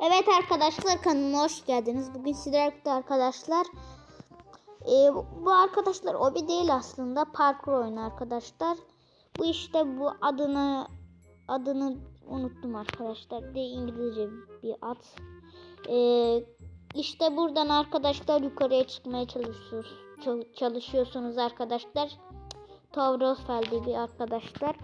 Evet arkadaşlar kanalıma hoş geldiniz. Bugün sizlerle arkadaşlar e, bu arkadaşlar obi değil aslında parkur oyunu arkadaşlar. Bu işte bu adını adını unuttum arkadaşlar. De İngilizce bir ad. E, işte buradan arkadaşlar yukarıya çıkmaya çalışıyorsunuz. çal- çalışıyorsunuz arkadaşlar. Diye bir arkadaşlar.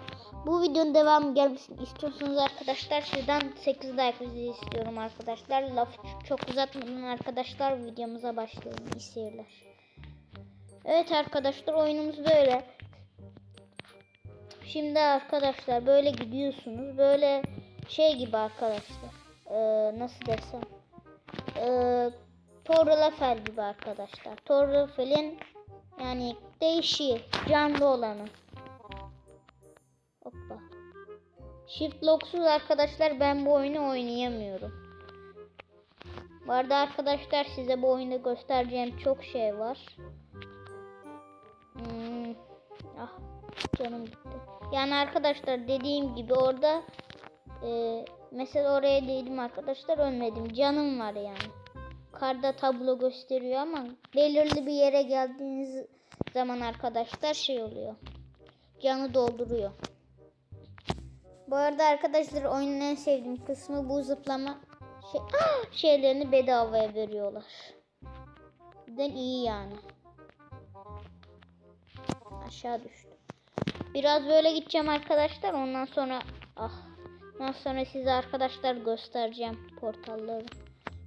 Bu videonun devamı gelmesini istiyorsanız arkadaşlar sizden 8 like istiyorum arkadaşlar. Lafı çok uzatmadan arkadaşlar videomuza başlayalım. İyi seyirler. Evet arkadaşlar oyunumuz böyle. Şimdi arkadaşlar böyle gidiyorsunuz. Böyle şey gibi arkadaşlar. Ee, nasıl desem. Ee, Torrelafel gibi arkadaşlar. Torrelafel'in yani değişiği, canlı olanı. Shift locksuz arkadaşlar ben bu oyunu oynayamıyorum. Bu arada arkadaşlar size bu oyunda göstereceğim çok şey var. Hmm. Ah canım gitti. Yani arkadaşlar dediğim gibi orada e, mesela oraya değdim arkadaşlar ölmedim. Canım var yani. Karda tablo gösteriyor ama belirli bir yere geldiğiniz zaman arkadaşlar şey oluyor. Canı dolduruyor. Bu arada arkadaşlar oyunun en sevdiğim kısmı bu zıplama şey, Ah! şeylerini bedavaya veriyorlar. Den iyi yani. Aşağı düştüm. Biraz böyle gideceğim arkadaşlar. Ondan sonra ah. Ondan sonra size arkadaşlar göstereceğim portalları.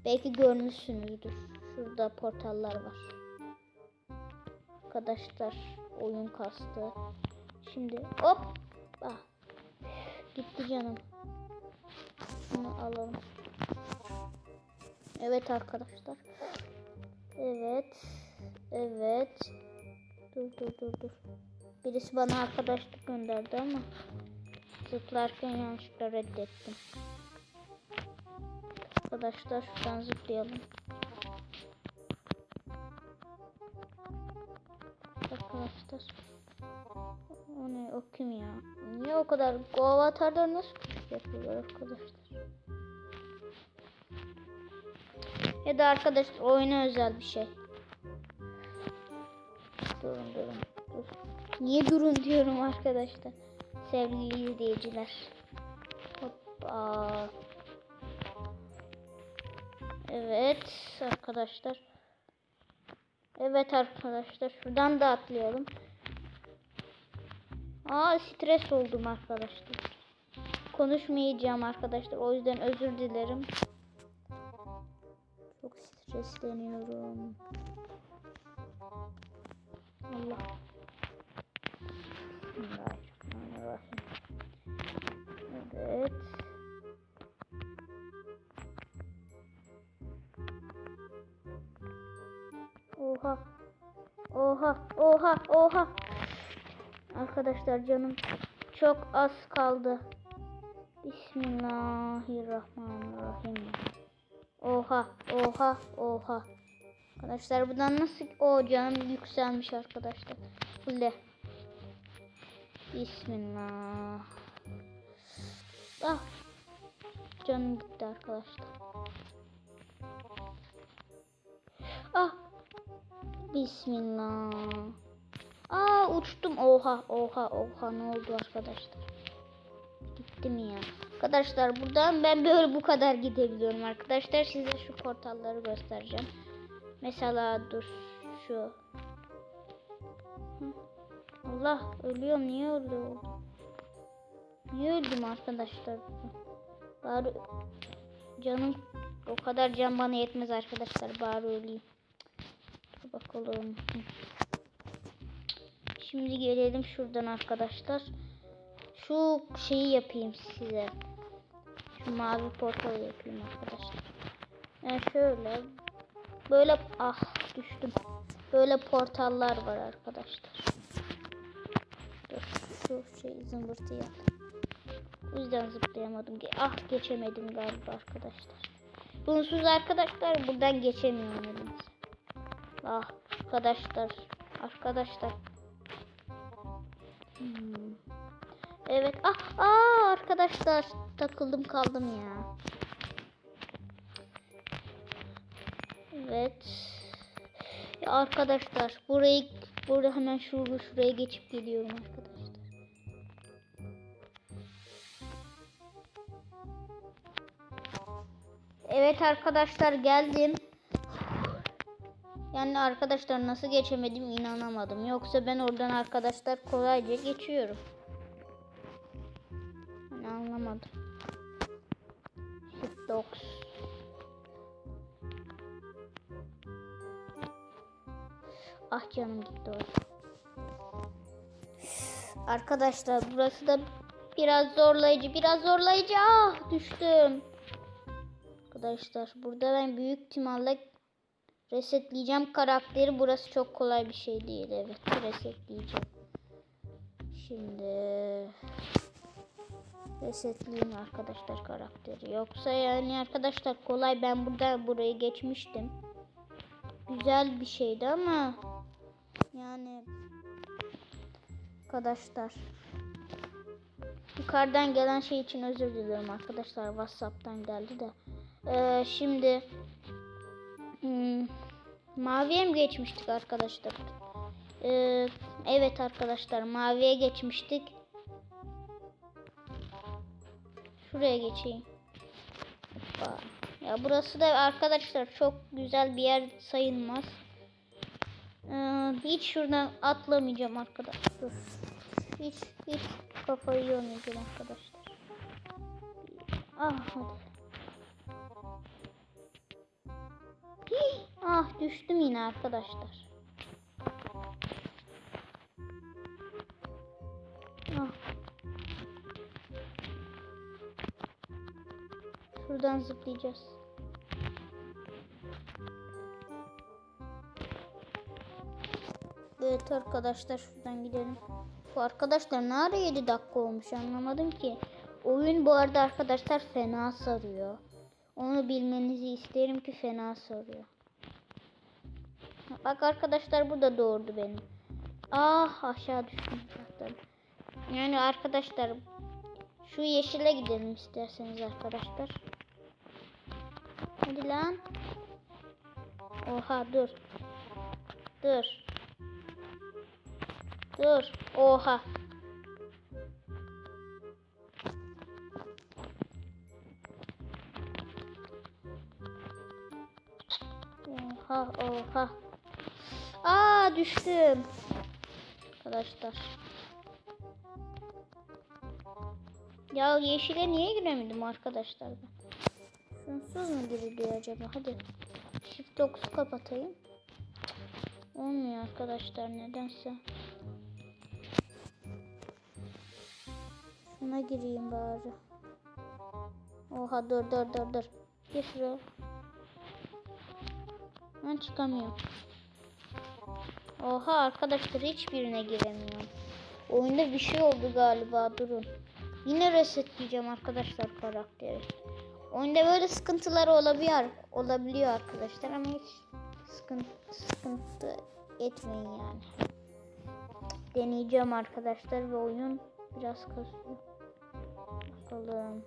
Belki görmüşsünüzdür. Şurada portallar var. Arkadaşlar oyun kastı. Şimdi hop. Ah. Gitti canım. Bunu alalım. Evet arkadaşlar. Evet. Evet. Dur dur dur dur. Birisi bana arkadaşlık gönderdi ama zıplarken yanlışlıkla reddettim. Arkadaşlar şuradan zıplayalım. Arkadaşlar. O ne o kim ya? Niye o kadar bu avatarlar nasıl küçük yapıyorlar arkadaşlar? Ya da arkadaşlar oyuna özel bir şey. Durun durun. Dur. Niye durun diyorum arkadaşlar. Sevgili izleyiciler. Hoppa. Evet arkadaşlar. Evet arkadaşlar şuradan da atlayalım. Aa stres oldum arkadaşlar. Konuşmayacağım arkadaşlar. O yüzden özür dilerim. Çok stresleniyorum. Allah. Bismillahirrahmanirrahim. Evet. Oha. Oha. Oha. Oha. Arkadaşlar canım çok az kaldı. Bismillahirrahmanirrahim. Oha. Oha. Oha. Arkadaşlar buradan nasıl... O canım yükselmiş arkadaşlar. Fulle. Bismillah. Ah. Canım gitti arkadaşlar. Ah. Bismillah. Aa uçtum. Oha oha oha ne oldu arkadaşlar? Gittim ya. Arkadaşlar buradan ben böyle bu kadar gidebiliyorum arkadaşlar. Size şu portalları göstereceğim. Mesela dur şu. Allah ölüyorum niye ölüyorum? Niye öldüm arkadaşlar? Bari canım o kadar can bana yetmez arkadaşlar. Bari öleyim. Dur bakalım. Şimdi gelelim şuradan arkadaşlar. Şu şeyi yapayım size. Şu mavi portalı yapayım arkadaşlar. Yani şöyle böyle ah düştüm. Böyle portallar var arkadaşlar. Dur şu şey zımbırtı yap. O yüzden zıplayamadım. Ah geçemedim galiba arkadaşlar. Bunsuz arkadaşlar buradan geçemiyorum. Ah arkadaşlar. Arkadaşlar. Evet. Ah, ah arkadaşlar takıldım kaldım ya. Evet. Ya arkadaşlar burayı burada hemen şuraya şuraya geçip geliyorum arkadaşlar. Evet arkadaşlar geldim. Yani arkadaşlar nasıl geçemedim inanamadım. Yoksa ben oradan arkadaşlar kolayca geçiyorum. Dogs. Ah canım gitti orada. Arkadaşlar burası da biraz zorlayıcı, biraz zorlayıcı. Ah düştüm. Arkadaşlar burada ben büyük ihtimalle resetleyeceğim karakteri. Burası çok kolay bir şey değil. Evet resetleyeceğim. Şimdi resetleyeyim arkadaşlar karakteri. Yoksa yani arkadaşlar kolay ben burada burayı geçmiştim. Güzel bir şeydi ama yani arkadaşlar yukarıdan gelen şey için özür diliyorum arkadaşlar. Whatsapp'tan geldi de. Ee, şimdi hmm, maviye mi geçmiştik arkadaşlar? Ee, evet arkadaşlar maviye geçmiştik. Şuraya geçeyim. Hoppa. Ya burası da arkadaşlar çok güzel bir yer sayılmaz. Ee, hiç şuradan atlamayacağım arkadaşlar. Hiç hiç kafayı yormayacağım arkadaşlar. Ah hadi. Ah düştüm yine arkadaşlar. Şuradan zıplayacağız. Evet arkadaşlar şuradan gidelim. Bu arkadaşlar ne ara 7 dakika olmuş anlamadım ki. Oyun bu arada arkadaşlar fena sarıyor. Onu bilmenizi isterim ki fena sarıyor. Bak arkadaşlar bu da doğurdu benim. Ah aşağı düştüm zaten. Yani arkadaşlar şu yeşile gidelim isterseniz arkadaşlar. Hadi lan. Oha dur. Dur. Dur. Oha. Oha oha. Aa düştüm. Arkadaşlar. Ya yeşile niye giremedim arkadaşlar ben? Şunsuz mu giriliyor acaba? Hadi. Shift 9'u kapatayım. Olmuyor arkadaşlar nedense. Şuna gireyim bari. Oha dur dur dur dur. Gir şuraya. Ben çıkamıyorum. Oha arkadaşlar hiçbirine giremiyorum. Oyunda bir şey oldu galiba durun. Yine resetleyeceğim arkadaşlar karakteri. Oyunda böyle sıkıntılar olabiliyor, olabiliyor arkadaşlar ama hiç sıkıntı, sıkıntı etmeyin yani. Deneyeceğim arkadaşlar ve oyun biraz kasıyor. Bakalım.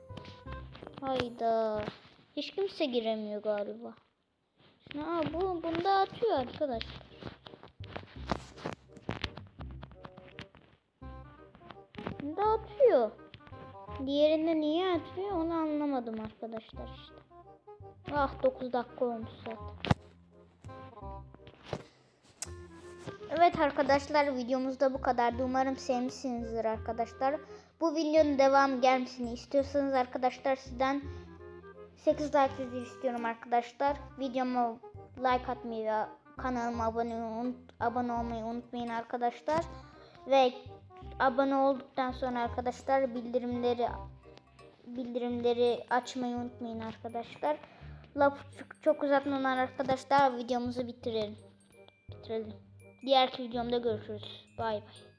Hayda. Hiç kimse giremiyor galiba. Ha bu bunda atıyor arkadaşlar. Diğerinde niye atıyor onu anlamadım arkadaşlar işte. Ah 9 dakika olmuş zaten. Evet arkadaşlar videomuzda bu kadardı. Umarım sevmişsinizdir arkadaşlar. Bu videonun devamı gelmesini istiyorsanız arkadaşlar sizden 8 like istiyorum arkadaşlar. Videoma like atmayı ve kanalıma abone, unut, abone olmayı unutmayın arkadaşlar. Ve abone olduktan sonra arkadaşlar bildirimleri bildirimleri açmayı unutmayın arkadaşlar. Laf çok, çok uzatmadan arkadaşlar videomuzu bitirelim. Bitirelim. Diğer videomda görüşürüz. Bay bay.